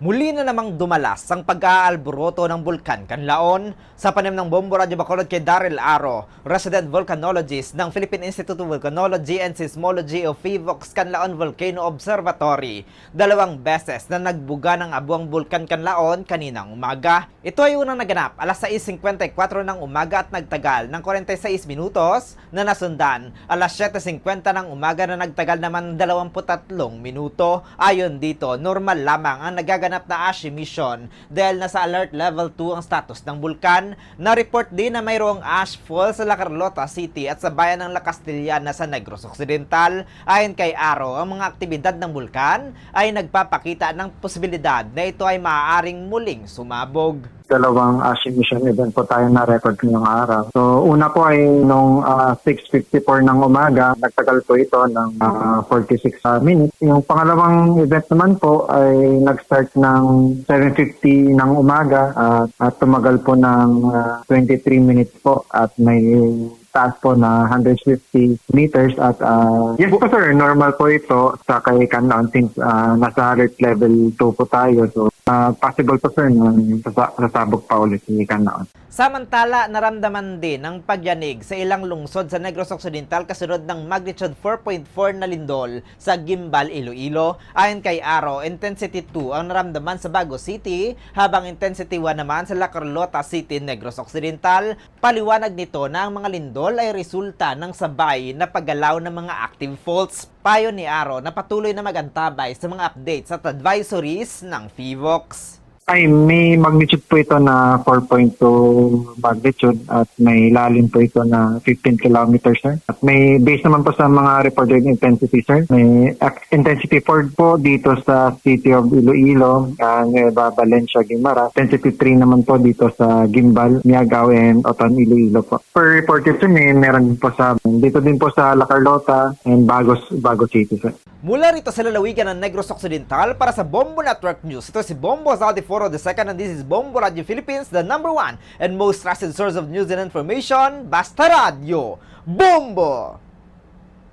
Muli na namang dumalas ang pag-aalboroto ng Bulkan Kanlaon sa panim ng Bombo Radyo Bacolod kay Daryl Aro, resident volcanologist ng Philippine Institute of Volcanology and Seismology of FIVOX Kanlaon Volcano Observatory. Dalawang beses na nagbuga ng abuang Bulkan Kanlaon kaninang umaga. Ito ay unang naganap alas 6.54 ng umaga at nagtagal ng 46 minutos na nasundan alas 7.50 ng umaga na nagtagal naman 23 minuto. Ayon dito, normal lamang ang nagaganap na ash emission dahil nasa alert level 2 ang status ng bulkan. Na-report din na mayroong ash fall sa La Carlota City at sa bayan ng La Castellana sa Negros Occidental. Ayon kay Aro, ang mga aktibidad ng bulkan ay nagpapakita ng posibilidad na ito ay maaaring muling sumabog. Dalawang ash emission event po tayo na record ngayong araw. So, una po ay nung ah, 6.54 ng umaga, nagtagal po ito ng ah, 46 ah, minutes. Yung pangalawang event naman po ay nag-start ng 7.50 ng umaga ah, at tumagal po ng ah, 23 minutes po at may taas po na 150 meters at ah, yes po sir, normal po ito sa kay Canlaon since ah, nasa alert level 2 po tayo. So, ah, possible po sir na sasa- sasabog pa ulit si Canlaon. Samantala, naramdaman din ang pagyanig sa ilang lungsod sa Negros Occidental kasunod ng magnitude 4.4 na lindol sa Gimbal, Iloilo. Ayon kay Aro, intensity 2 ang naramdaman sa Bago City, habang intensity 1 naman sa La Carlota City, Negros Occidental. Paliwanag nito na ang mga lindol ay resulta ng sabay na paggalaw ng mga active faults. Payo ni Aro na patuloy na magantabay sa mga updates at advisories ng FIVOX. Ay, may magnitude po ito na 4.2 magnitude at may lalim po ito na 15 kilometers, sir. At may base naman po sa mga reported intensity, sir. May intensity 4 po dito sa city of Iloilo, uh, Nueva Valencia, Guimara. Intensity 3 naman po dito sa Gimbal, Miagao, and Oton, Iloilo po. Per reported, sir, may meron po sa, dito din po sa La Carlota and Bagos, Bagos City, sir. Mula rito sa lalawigan ng Negros Occidental para sa Bombo Network News. Ito si Bombo Zaldiforo II and this is Bombo Radio Philippines, the number one and most trusted source of news and information. Basta Radio, Bombo!